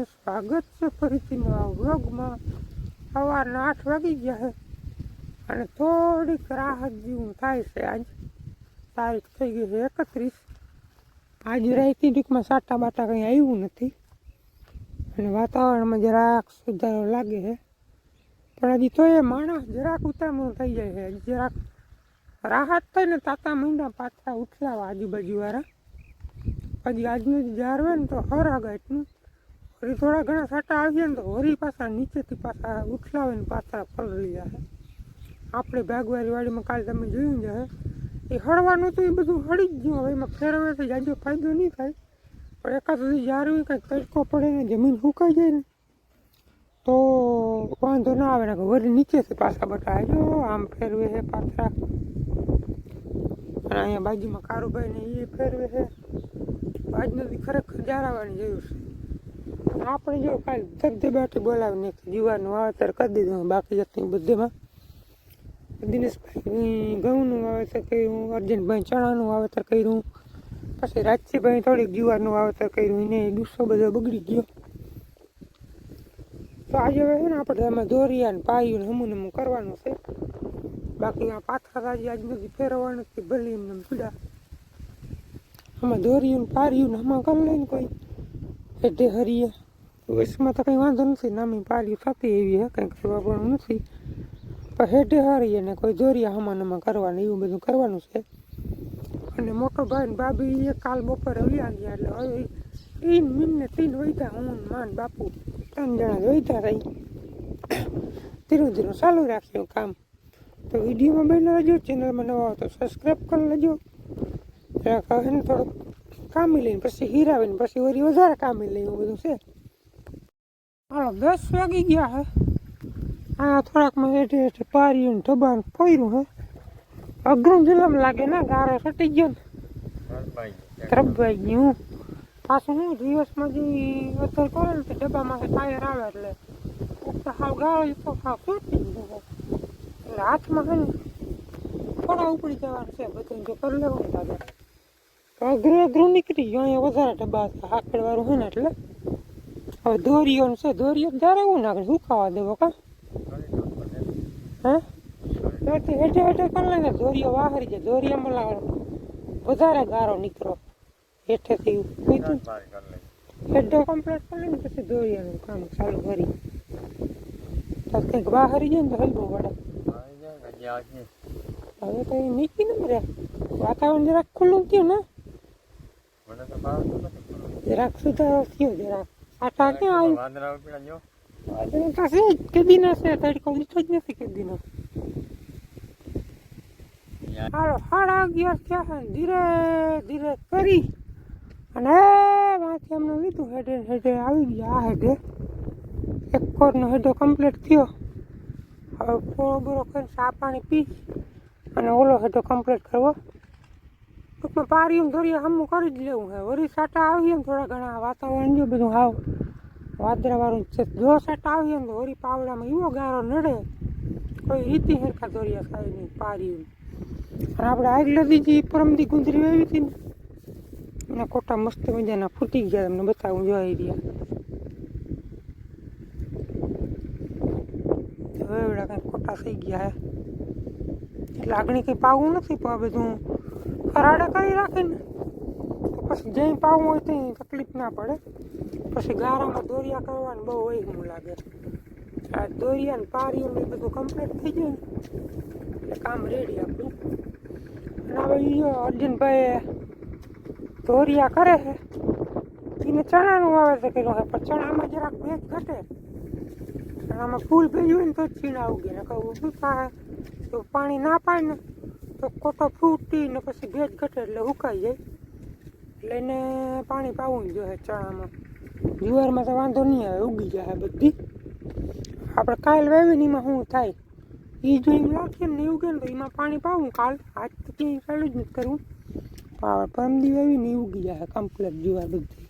બધા સ્વાગત છે ફરીથી નવા વ્લોગમાં. સવારના આઠ વાગી ગયા છે. અને થોડીક રાહત જેવું થાય છે આજ. તારીખ થઈ ગઈ છે એકત્રીસ. આજ રાતની ટૂંકમાં સાટા બાટા કંઈ આવ્યું નથી. અને વાતાવરણમાં જરાક સુધારો લાગે છે. પણ હજી તો એ માણસ જરાક ઉતામળ થઈ જાય છે. જરાક રાહત થઈને તાતા મહિના પાછા ઉઠલાવા આજુબાજુવાળા. પછી આજનું જ જારવે ને તો હરાગા એટલું વળી થોડા ઘણા સાટા આવીએ ને તો વળી પાછા નીચેથી પાછા ઉથલાવે ને પાછા પલળી જાય આપણે ભાગવારી વાડીમાં કાલે તમે જોયું છે એ હળવાનું તો એ બધું હળી જ ગયું. હવે એમાં તો જાજો ફાયદો નહીં થાય. પણ એકાદ સુધી જારવી કંઈક તડકો પડે ને જમીન સુકાઈ જાય ને, તો વાંધો ના આવે. ને કે વળી નીચેથી પાછા બટા જો આમ ફેરવે છે પાથરા. અને અહીંયા બાજુમાં કારુભાઈ ને એ ફેરવે છે આજનું ખરેખર જારાવાની જરૂર છે. આપણે જો કાલે ધબધબાટી બોલાવીને જીવાનું વાવેતર કરી દીધું બાકી જતું બધેમાં. દિનેશભાઈ ઘઉંનું વાવેતર કર્યું, અર્જુનભાઈ ચણાનું વાવેતર કર્યું, પછી રાજસીભાઈ થોડીક જીવાનું વાવેતર કર્યું, એને ગુસ્સો બધો બગડી ગયો. તો આજે હવે છે ને આપણે એમાં દોરિયા ને પાયું ને હમું હમું કરવાનું છે. બાકી આ પાથરા આજે આજ નથી ફેરવવાનું નથી ભલે એમને એમ પીડા. આમાં દોર્યું ને પાર્યું ને હમણાં કરી લઈને કોઈ. હેઠે હરીએ. વચમાં તો કંઈ વાંધો નથી નામી પાલી થતી એવી હે કંઈ કરવા પણ નથી. પણ હેઠે હારીએ ને કોઈ જોરિયા હમાન હમા કરવાનું એવું બધું કરવાનું છે. અને મોટો ભાઈ ને બાબી એ કાલ બપોરે વ્યા ગયા એટલે હવે ઈન મીન ને તીન વૈધા હું માન બાપુ ત્રણ જણા વૈધા રહી. ધીરું ધીરું ચાલુ રાખ્યું કામ. તો વિડીયોમાં બને રહેજો ચેનલમાં નવા તો સબસ્ક્રાઈબ કરી લેજો. જરાક હવે ને થોડુંક કામી લઈને, પછી હીરાવીને, પછી વળી વધારે કામી લઈને બધું છે. હાલો, દસ વાગી ગયા હે. આ થોડાકમાં હેઠે હેઠે પાર્યું ને ઢબાને ફોર્યું હે. અઘરું જુલમ લાગે ને, ગારો સટી ગયો ને. ત્રબાઈ ગયું. પાછું હું દિવસમાં જે અસર કરે ને તે ડબ્બામાં ટાયર આવે એટલે ઉપર હાવ ગાળો તો હાવ ફૂટી ગયો એટલે હાથમાં હે ને, થોડા ઉપડી જવાનું છે, બધું જો કરી લેવાનું દાદા અઘરું અઘરું નીકળી ગયું અહીંયા વધારે ડબ્બા છે હાકડ વાળું છે ને એટલે. હવે દોરીઓ ને છે દોરીઓ જ્યારે એવું નાખે સુકાવા દેવો કા? હે? ત્યાંથી હેઠે હેઠે કરી લે ને દોરીઓ વાહરી જાય દોરીયામાં લાવ વધારે ગારો નીકળો. હેઠેથી કીધું હેઠે કમ્પ્લીટ કરી લે ને પછી દોરિયાનું કામ ચાલુ કરી. તો કંઈક બહારી જાય ને તો હલવું પડે. હવે તો એ નીકળી ને રહ્યા વાતાવરણ જરાક ખુલ્લું થયું ને જરાક સુધારો થયો જરાક આટા ક્યાં આવ્યું વાદળું તો છે જ કેદીનો છે તડકો લીધો જ નથી કેદીનો હાલો સાડા અગિયાર થયા ધીરે ધીરે કરી અને વાંચી અમને લીધું હેડે હેડે આવી ગયા આ હેડે એક કોરનો હેડો કમ્પ્લીટ થયો હવે પૂરો બૂરો કરીને ચા પાણી પી અને ઓલો હેડો કમ્પ્લીટ કરવો ટૂંકમાં પારીયું દોરીએ હમું કરી જ લેવું છે વળી સાટા આવીએ ને થોડા ઘણા વાતાવરણ જો બધું હાવ વાદળાવાળું છે. જો સાટા આવીએ ને તો વળી પાવડામાં એવો ગારો નડે. કોઈ રીતિ હરખા દોરિયા ખાય નહીં પારી અને આપણે આગલે દીજી પરમદી ગુંદરી વાવી હતી ને, એના કોટા મસ્ત મજાના ફૂટી ગયા તમને બતાવું જોઈ રહ્યા હવે એવડા ખોટા થઈ ગયા હે. લાગણી કંઈ પાવું નથી પણ બધું ફરાડે કરી રાખીને, તો પછી જઈ પાવું હોય તો તકલીફ ના પડે. પછી ગારામાં દોરિયા કરવાનું બહુ વહેમું લાગે. આ દોરિયા ને ને બધું કમ્પ્લીટ થઈ જાય. એટલે કામ રેડી આપણું. અને હવે ઈયો અર્જુનભાઈ દોરિયા કરે છે એને ચણાનું વાવેતર કર્યું છે, પણ ચણામાં જરાક ભેજ ઘટે. ચણામાં ફૂલ ભેજ હોય ને તો જ ચીણા ઉગે. ને કહું ઊભું થાય. તો પાણી ના પાય ને તો કોટો ફૂટી ને પછી ભેજ ઘટે એટલે સુકાઈ જાય. એટલે એને પાણી પાવું જોઈએ ચણામાં. જુવારમાં તો વાંધો નહીં આવે, ઉગી જાય બધી. આપણે કાલ વાવી ને એમાં શું થાય? એ જો એમ રાખીએ ને કે ને તો એમાં પાણી પાવું કાલ. આજ તો ક્યાંય ચાલુ જ નથી કરવું. પણ પરમદી વાવી ને ઉગી જાય કમ્પ્લેટ જુવાર બધી.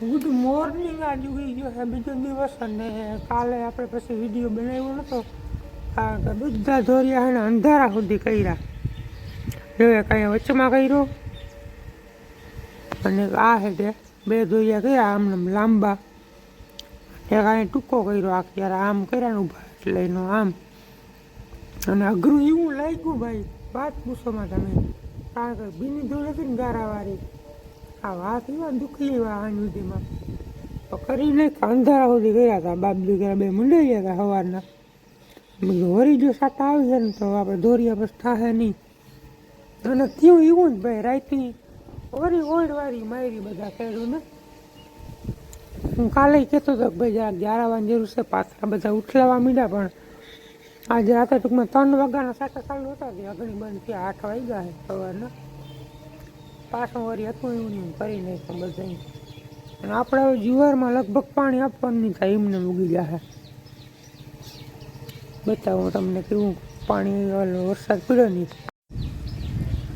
ગુડ મોર્નિંગ, આજ ઉગી ગયો છે બીજો દિવસ અને કાલે આપણે પછી વીડિયો બનાવ્યો નતો. કે બધા ધોરિયા એને અંધારા સુધી કર્યા. જોઈએ કાંઈ વચમાં કર્યો? અને આ હેઠે બે ધોરિયા કર્યા આમ ને આમ લાંબા. એ કાંઈ ટૂંકો કર્યો આખી યાર આમ કર્યા ઊભા એટલે એનો આમ. અને અઘરું એવું લાગ્યું ભાઈ, વાત પૂછોમાં તમે. કારણ કે બીની ધૂળ હતી ને ગારાવાળી. આ વાત એવા દુખી એવા આની સુધીમાં તો કરીને અંધારા સુધી ગયા હતા બાપ દીકરા બે મંડાઈ ગયા હતા સવારના. વળી જો સાટા આવી જાય ને તો આપણે દોરિયા બસ થાહે નહીં. અને થયું એવું જ ભાઈ રાઈતી વળી ઓળવાળી મારી બધા કર્યું ને. હું કાલે કહેતો હતો કે ભાઈ ગ્યારાવાની જરૂર છે પાછા બધા ઉઠલાવા માંડ્યા, પણ આજે રાતે ટૂંકમાં ત્રણ વાગ્યાના સાટા ચાલુ હતા કે અગણી બંધ થયા, આઠ વાગ્યા સવારના. પાછું વળી હતું એવું નહીં કરી નાખ્યું બધા અને આપણે હવે લગભગ પાણી આપવાનું નહીં થાય, એમને ઉગી જાય બતાવું તમને કેવું પાણી ઓલો વરસાદ પડ્યો નહીં.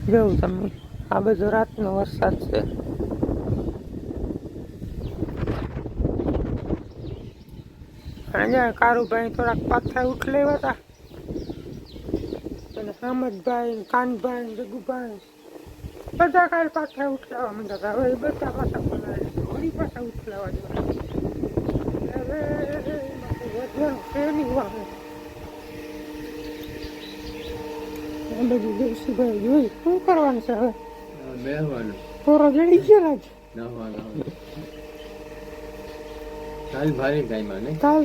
જોઉં તમે, આ બધો રાતનો વરસાદ છે. જ્યાં કારુભાઈ થોડાક પાથરા ઉઠલેવા હતા. અને હામદભાઈ કાનભાઈ જગુભાઈ બધા કાલ પાછા ઉઠલાવા માંડ્યા હતા. હવે બધા પાછા બોલાવે વળી પાછા ઉઠલાવા જવા હવે વધવાનું છે નહીં બધું જોઈ શું કરવાનું છે હવે? બેહવાનું. પોરો જડી ગયો જ કાલ ભારી ને કાલ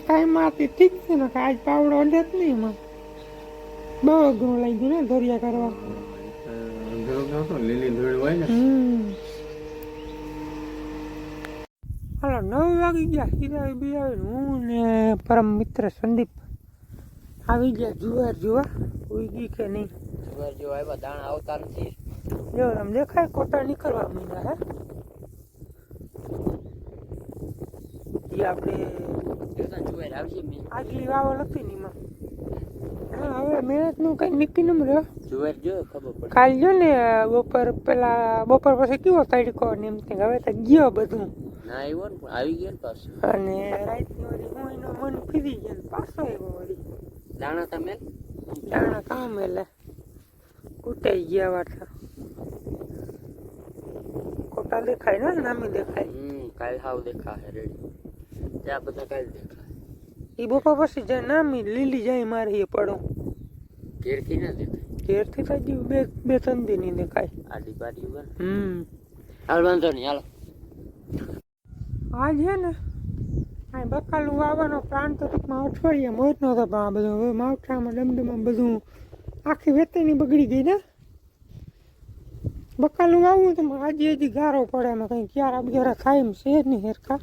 હતી ઠીક છે ને આજ પાવડો અડે જ નહીં એમાં. બહુ અઘરું લઈ ગયું ને દોરિયા કરવા. લીલી ધૂળ હોય ને. હાલો નવ વાગી ગયા હીરા બી આવે હું ને પરમ મિત્ર સંદીપ. આવી ગયા જુવાર જોવા. ઉગી કે નહીં. સુગર જો આવ્યા દાણા આવતા નથી. જો તમે દેખાય કોટા નીકળવા માંડ્યા હે? એ આપણે જુવાર આવશે મેં. આગલી વાવલ હતી ને એમાં. હા હવે મહેનતનું કંઈ નીકળી ન રહ્યો જુવાર જો ખબર પડે. કાલ જો ને બપોર પેલા બપોર પછી કેવો તડકો ને એમ કે હવે તો ગયો બધું. ના આવ્યો ને પણ આવી ગયો ને પાછું. અને હું એનો મન ફીરી ગયો પાછો આવ્યો દાણા તમે? દાણા કામ એટલે. કૂટાઈ ગયા વાટા કોટા દેખાય ને નામી દેખાય. હમ કાલ હાવ દેખાશે રેડી ત્યાં બધા કાલ દેખાય ઈ બપોર પછી જાય નામી લીલી જાય મારે એ પડો. ઘેરથી ના દેખાય. ઘેરથી તો જીવ બે બે ત્રણ દી નહીં દેખાય. આડી બાડી ઉપર હમ. હાલ વાંધો નહીં હાલો. આજ છે ને. આ બકાલું વાવવાનો પ્લાન તો ટૂંકમાં અઠવાડિયા મોજ નહોતો પણ આ બધું હવે માવઠામાં ડમડમાં બધું આખી વેતની બગડી ગઈ ને? બકાલું વાવવું તો આજે હજી ગારો પડે એમાં કંઈ ક્યારા બ્યારા ખાય એમ છે નહીં હેરખા.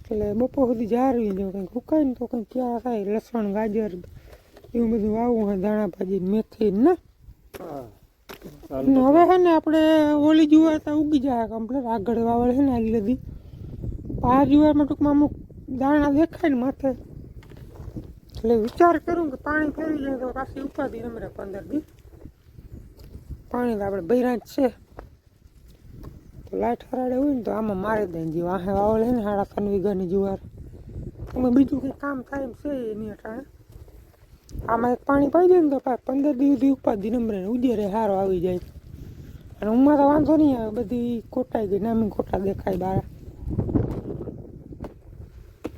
એટલે બપોર સુધી જારવી દઉં કંઈક સુકાય ને તો કંઈક ક્યારા થાય લસણ, ગાજર એવું બધું વાવું હોય દાણા ભાજી, મેથી ને હવે છે ને આપણે ઓલી જુવાર તો ઉગી જાય કમ્પ્લેટ આગળ વાવડ છે ને આગળ બધી. આ જુવારમાં ટૂંકમાં અમુક દાણા દેખાય ને માથે. એટલે વિચાર કરું કે પાણી ફેરી જાય તો પાછી ઉપાધિ રમરે પંદર દી. પાણી તો આપણે બૈરાજ છે. તો લાઈટ હરાડે હોય ને તો આમાં મારી દે જે વાહે વાવળે ને સાડા ત્રણ વીઘાની જુવાર. એમાં બીજું કંઈ કામ થાય એમ છે એની અટાણે આમાં એક પાણી પાઈ દે ને તો પાછું પંદર દિવસ સુધી ઉપાધી નંબરે ઉજેરે સારો આવી જાય. અને ઉમાં તો વાંધો નહીં આવે, બધી કોટાઈ ગઈ, નામી કોટા દેખાય બાર.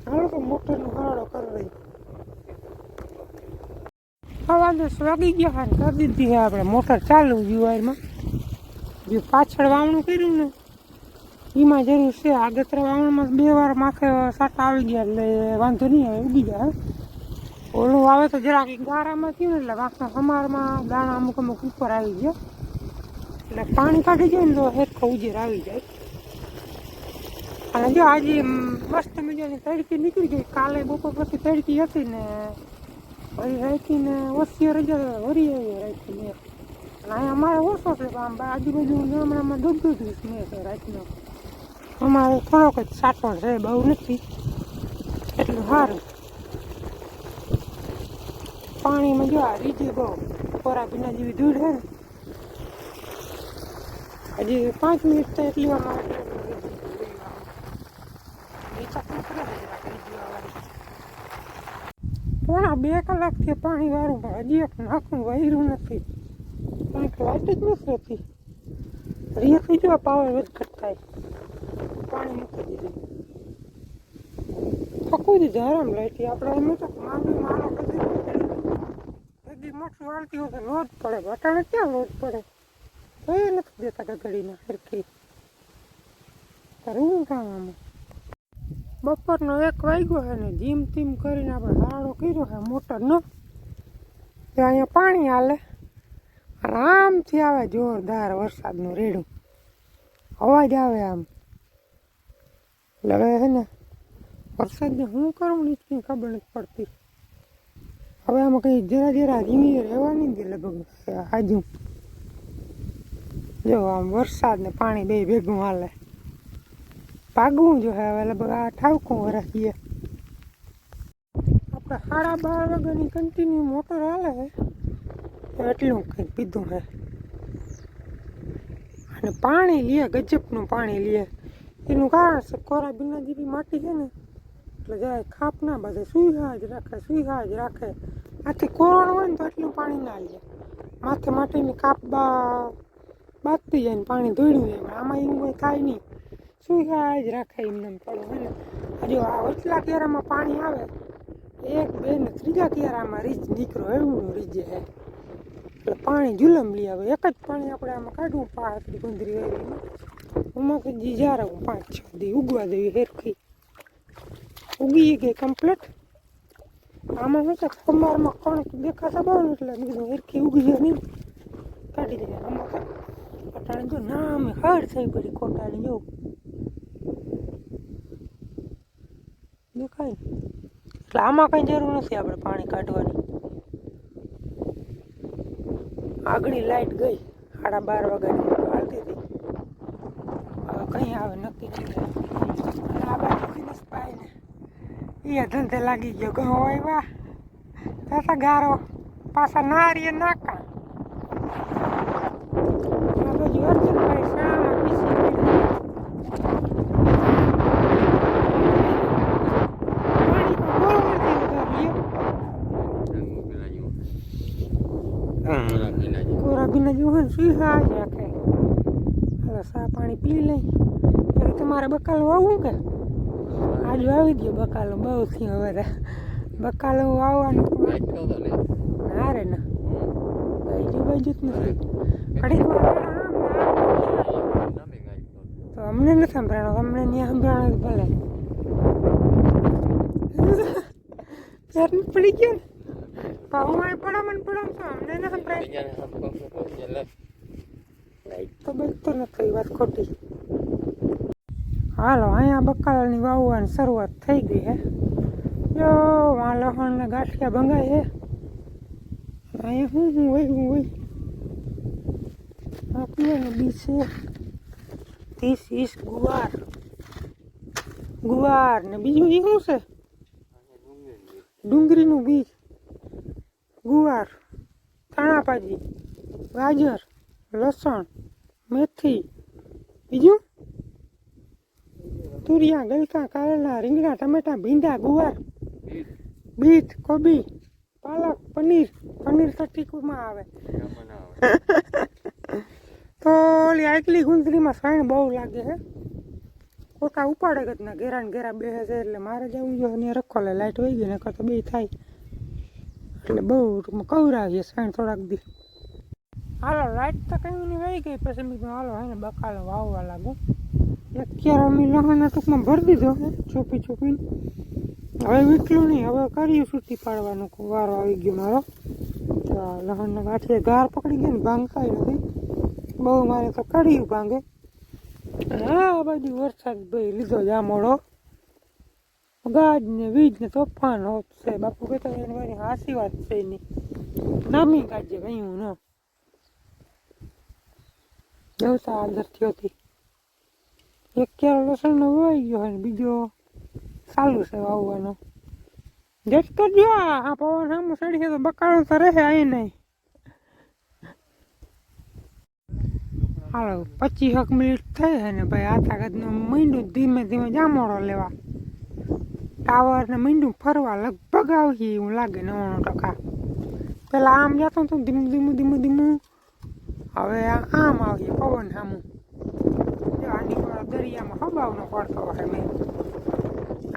હાલો તો મોટરનો હરાડો કરી રહી દસ વાગી ગયા ને કરી દીધી છે આપણે મોટર ચાલુ જુવારમાં જે પાછળ વાવણું કર્યું ને, એમાં જરૂર છે. આગતરા વાવણમાં બે વાર માથે સાટા આવી ગયા એટલે વાંધો નહીં આવે, ઉગી જાય ઓલું આવે તો જરાક ગારામાં થયું ને એટલે વાંકના સમારમાં દાણા અમુક અમુક ઉપર આવી ગયા. એટલે પાણી કાઢી જાય ને તો હેરખો ઉજેર આવી જાય. અને જો આજે મસ્ત મજાની તડકી નીકળી ગઈ. કાલે બપોર પછી તડકી હતી ને રાખીને ઓછી રજા વરી રાખીને અને અમારે ઓછો છે આમ આજુબાજુ ગામડામાં દૂધ દૂધ સ્મેલ છે રાતનો અમારે થોડોક જ સાટો છે બહુ નથી એટલું સારું પાણીમાં જો આ રીજી બહુ ખોરા પીના જેવી દૂર છે ને હજી પાંચ મિનિટ તો એટલી વાર મારે પોણા બે કલાકથી પાણી વાળું હજી એક નાખું વહેરું નથી. કંઈક લાઈટ જ નથી રહેતી. અહીંયાથી જો પાવર વધઘટ થાય. પાણી મૂકી દીધું. થકું જ જરામ લાઈટી આપણે એમ તો માંડી માનો બધી મોટું વાળતી હોય તો લોજ પડે. વટાણે ક્યાં લોજ પડે? તો એ નથી દેતા ગગડીના સરખી કરવું કામ આમાં? બપોરનો એક વાગ્યો છે ને જીમ ધીમ કરીને આપણે હાડો કર્યો છે, મોટરનો. તો અહીંયા પાણી હાલે. આરામથી આવે, જોરદાર વરસાદનું રેડું. અવાજ આવે આમ. એટલે હવે છે ને, વરસાદને શું કરવું ને કંઈ ખબર નથી પડતી. હવે આમાં કંઈ જરા જરા રીવી રહેવાની દે લગભગ આજુ જો આમ વરસાદ ને પાણી બે ભેગું હાલે. ભાગવું જો હવે લગભગ ઠાવકું વરાઈએ આપણે સાડા બાર વાગ્યાની કન્ટિન્યુ મોટર હાલે તો એટલું કંઈક પીધું હે અને પાણી લે, ગજબનું પાણી લે. એનું કારણ છે કોરા બિના જેવી માટી છે ને, એટલે જાય ખાપ ના બધે સુઈહા જ રાખે સુઈહા જ રાખે. આથી કોરણ હોય ને તો એટલું પાણી ના લે. માથે માટીની કાપ બા બાજતી જાય ને પાણી ધોઈડું જાય આમાં એવું કંઈ થાય નહીં. સુઈહા જ રાખે એમને પડો પડે, હે ને? હજુ આ ઓછલા કેરામાં પાણી આવે. એક, બે ને ત્રીજા કેરામાં રીજ નીકળો, એવું રીજે હે. એટલે પાણી જુલમ લઈ આવે. એક જ પાણી આપણે આમાં કાઢવું પાણી ગુંદરી હોય એમાં. કે જીજારા પાંચ, છ દી ઉગવા દેવી હેરખી. ઉગી ગઈ કમ્પ્લીટ આમાં શું છે કમરમાં કણક દેખાતા બહુ એટલે બીજું હેરખી ઉગી જાય નહીં. કાઢી દે આમાં અટાણે જો ના અમે હાર થઈ પડી કોટાની જો. દેખાય ને એટલે આમાં કઈ જરૂર નથી આપણે પાણી કાઢવાની. આગળી લાઈટ ગઈ. સાડા બાર વાગ્યાની હાલતી હતી. હવે આવે નક્કી નહીં આ બાજુ એ ધંધે લાગી ગયો. ઘઉં આવ્યા. પાછા ગારો. પાછા નારીએ નાકા આ અર્જુનભાઈ શાળામાં પીસી ગયા. પાણી તો બહુ નથી વધાર્યું. પેલા જેવું. હમ. પેલા પેલા ને સુઈહા જ રાખે હાલો સા પાણી પી લઈ પછી તમારે બકાલો વાવવું કે? આજ વાવી દો બકાલો બહુ થયું હવે. બકાલો વાવવાનું ને. રે ના. બાજુ બાજુ જ નથી. કહો. તો અમને નથી સંભળાણો અમને ત્યાં સંભળાણો ભલે. પડી ગયો ને. પાઉમાં પડો મને પડો તો અમને ન સંભળાય બીજાને મૂકો, એટલે લાઈટ તો બચતો નથી વાત ખોટી. હાલો અહીંયા બકાલાની વાવવાની શરૂઆત થઈ ગઈ હે. જો આ લહણ ને ગાંઠિયા ભંગાય હે. અહીંયા હું હું હોય શું હોય. આ પીવાનું બી છે. ધીસ ઇસ ગુવાર. ગુવાર ને બીજું એ શું છે? ડુંગળીનું બીજ. ગુવાર, ધાણાભાજી, ગાજર, લસણ, મેથી, બીજું? તુરિયા, ગલકા, કારેલા, રીંગણા, ટમેટા, ભીંડા, ગુવાર, બીટ, કોબી, પાલક, પનીર પનીર તો આવે. તો ઓલી આટલી ગુંદરીમાં સાઈણ બહુ લાગે હે. કોકા ઉપાડે જ ના ઘેરા ઘેરા બેસે છે એટલે મારે જવું જોઈએ ને રખો લે લાઈટ વહી ગઈ ને તો બે થાય. એટલે બહુ ટૂંકમાં કવરાવીએ સાઈણ થોડાક દી. હાલો, લાઈટ તો કઈ નહીં વહી ગઈ, પછી મેં હાલો હે ને બકાલો વાવવા લાગુ. અત્યારે અમે લહાના ટૂંકમાં ભરી દીધો ચોપી ચોપીને. હવે વીટલું નહીં, હવે કર્યું છૂટી પાડવાનું વારો આવી ગયો મારો. તો ગાંઠે લહણના ગાર પકડી ગયા ને ભાંગતાય નથી. બહુ મારે તો કઢિયું ભાંગે. હા બાજુ વરસાદ ભાઈ લીધો જામોડો ગાજ ને વીજ ને તોફાન હોત છે બાપુ કહેતા એને મારી હાસી વાત છે એની નામી કાઢજે ભાઈ હું ન દેવતા થયો હતી એક ક્યારે લસણનો વહી ગયો અને બીજો ચાલુ છે વાવવાનો જેટ તો જો આ પવન સામું ચડી તો બકાળો તો રહે અહીં નહીં હાલો પચીસ એક મિનિટ થઈ છે ને ભાઈ આ તાકાતનું મીંડું ધીમે ધીમે જામોડો લેવા ટાવર ને મીંડું ફરવા લગભગ આવી એવું લાગે નવ્વાણું ટકા. પેલા આમ જતો હતું ધીમું ધીમું ધીમું ધીમું. હવે આમ આવીએ પવન સામું આની દરિયામાં હબાવનો પડતો હોય મેં.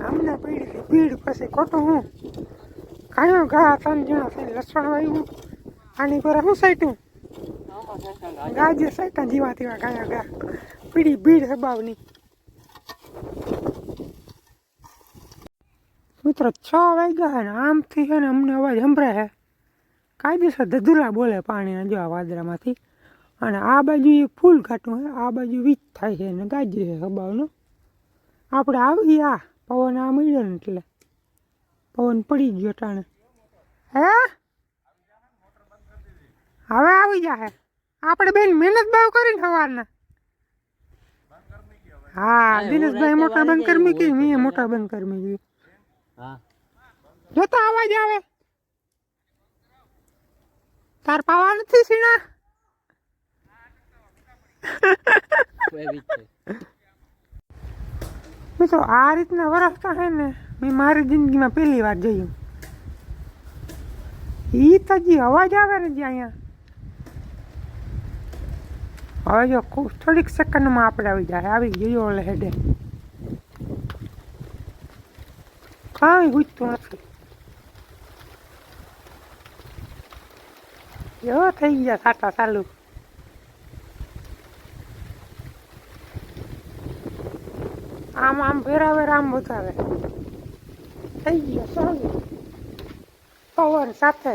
આમને પીડી ભીડ પછી ખોટું હું? કાયો ગા ત્રણ જણા થઈને લસણ વાયું આની પર હું સાઈટું? ગાજે સાઈટા જીવા તેવા ગાયા. ગા પીડી ભીડ હબાવની. મિત્રો છ વાગ્યા ને આમથી છે ને અમને અવાજ સંભળાય છે કાયદેસર ધધુલા બોલે પાણીના જો આ વાદરામાંથી અને આ બાજુ એ ફૂલ ઘાટું છે આ બાજુ વીજ થાય છે ને ગાજે છે હબાવનો. આપણે આવી આ પવન આ મળ્યો ને એટલે. પવન પડી ગયો ટાણે. હે? હવે આવી જાય આપણે બેન મહેનત બહુ કરીને સવારના હા દિનેશભાઈ મોટા બંધ કરી મૂકી મેં મોટા બંધ કરી મૂકી. હા. જોતો અવાજ આવે. તાર પાવા નથી સીણા? મિત્રો આ રીતના વરસતા હે ને મેં મારી જિંદગીમાં પહેલી વાર જોયું. ઈ તો જે અવાજ આવે ને જે અહીંયા. હવે જો થોડીક સેકન્ડમાં આપણે આવી જાય આવી ગયો ઓલે હેડે. કાંઈ ગુજતું નથી જો થઈ ગયા સાટા ચાલુ આમ આમ ફેરાવે આમ બતાવે થઈ ગયા સારું પવન સાથે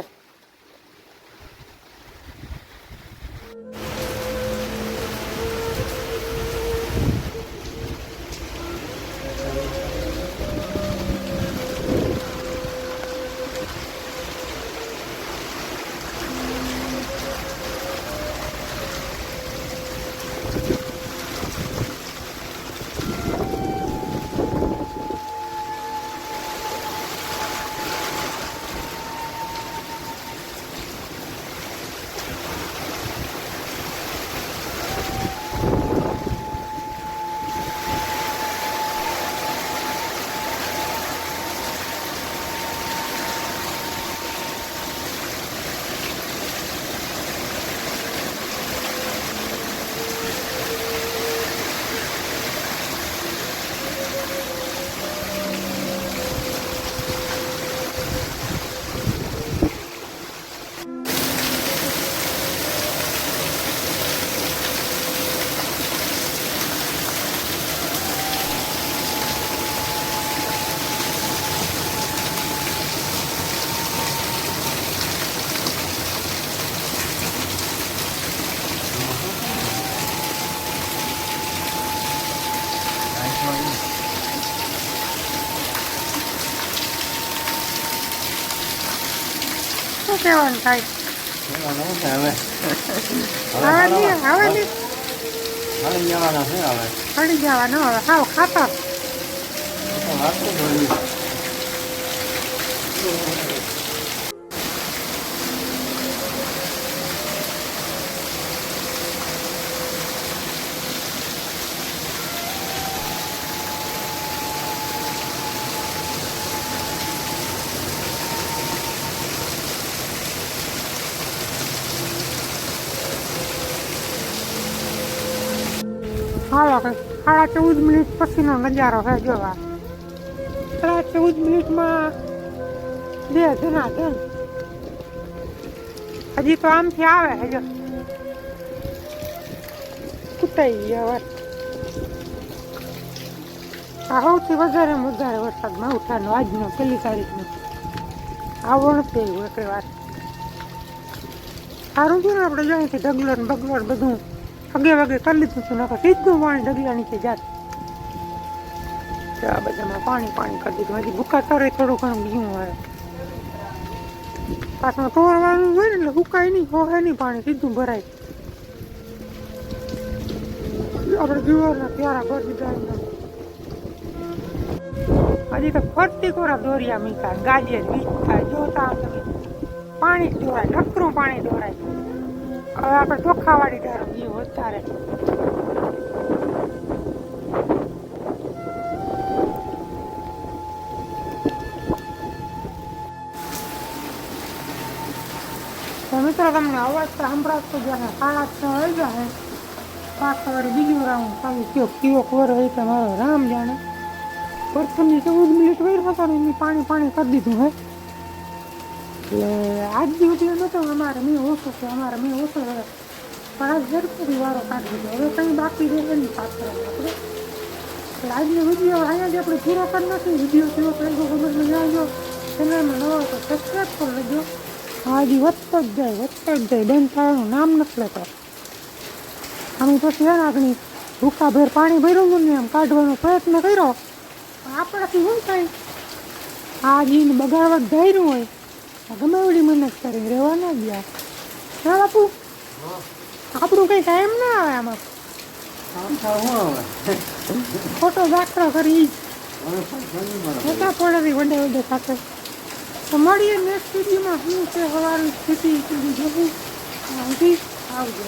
થાય. જવાના હવે પડી જવાનું હવે હાવ ખાતર ચૌદ મિનિટ પછીનો નજારો છે જોવા સાડા ચૌદ મિનિટમાં બે જણા છે હજી તો આમથી આવે છે જો કૂટાઈ ગયા વાત આ સૌથી વધારે વધારે વરસાદમાં ઉઠાનો આજનો પહેલી તારીખનો આવો નથી આવ્યો એક વાર સારું છે ને આપણે જો અહીંથી ઢગલો ને બગલો બધું અગે વગે કરી લીધું છું, નકર સીધું પાણી ડગલા નીચે જાત. આ બધામાં પાણી પાણી કરી દીધું. હજી ભૂકા તરે થોડું ઘણું બીજું આવે પાછું તોરવાનું હોય ને એટલે ભૂકાય નહીં, હોહે નહીં પાણી, સીધું ભરાય. આપણે જુવારના પ્યારા ભરી દીધા હજી તો ફરતી કોરા દોરિયા મીકા ગાજે વીજતા જોતા પાણી દોરાય નકરું પાણી દોરાય હવે આપણે ચોખાવાળી ધારો જઈએ વધારે તો મિત્રો તમને અવાજ તો સંભળાતો જ હશે સાડા છ વાગ્યા છે પાછા વાળી બીજું રાઉન્ડ ચાલુ થયો. કીવો કોર હોય કે મારો રામ જાણે. પ્રથમની ચૌદ મિનિટ વેર હતો ને એની પાણી પાણી કરી દીધું હે. એટલે આજ સુધી નતો અમારે મેં ઓછો છે, અમારે મેં ઓછો પાંચ ઝડપથી વારો કાઢી દીધો હવે કંઈ બાકી રહે નહીં પાછળ આપણે. એટલે આજનો વીડિયો અહીંયા જ આપણે પૂરો કરી નથી વીડિયો લાગ્યો ખબર નહીં આવ્યો ચેનલમાં નવો તો સબસ્ક્રાઈબ કરી લેજો. હાજી વધતો જ જાય, વધતો જ જાય. બેન થવાનું નામ નથી લેતો. અમે પછી હે ને આગળ ભૂખાભેર પાણી ભર્યું ને એમ કાઢવાનો પ્રયત્ન કર્યો. પણ આપણાથી શું થાય? હાજીને જીને બગાડવા ધાર્યું હોય. ગમે એવડી મહેનત કરી રહેવા ના ગયા હા બાપુ? આપણું કંઈ કાયમ ના આવે આમાં? ખોટો દાખલો કરી ખોટા પડે વંડે વડે સાથે તો મળીએ નેક્સ્ટ વિડીયોમાં શું છે સવારની સ્થિતિ જોવું આવજો.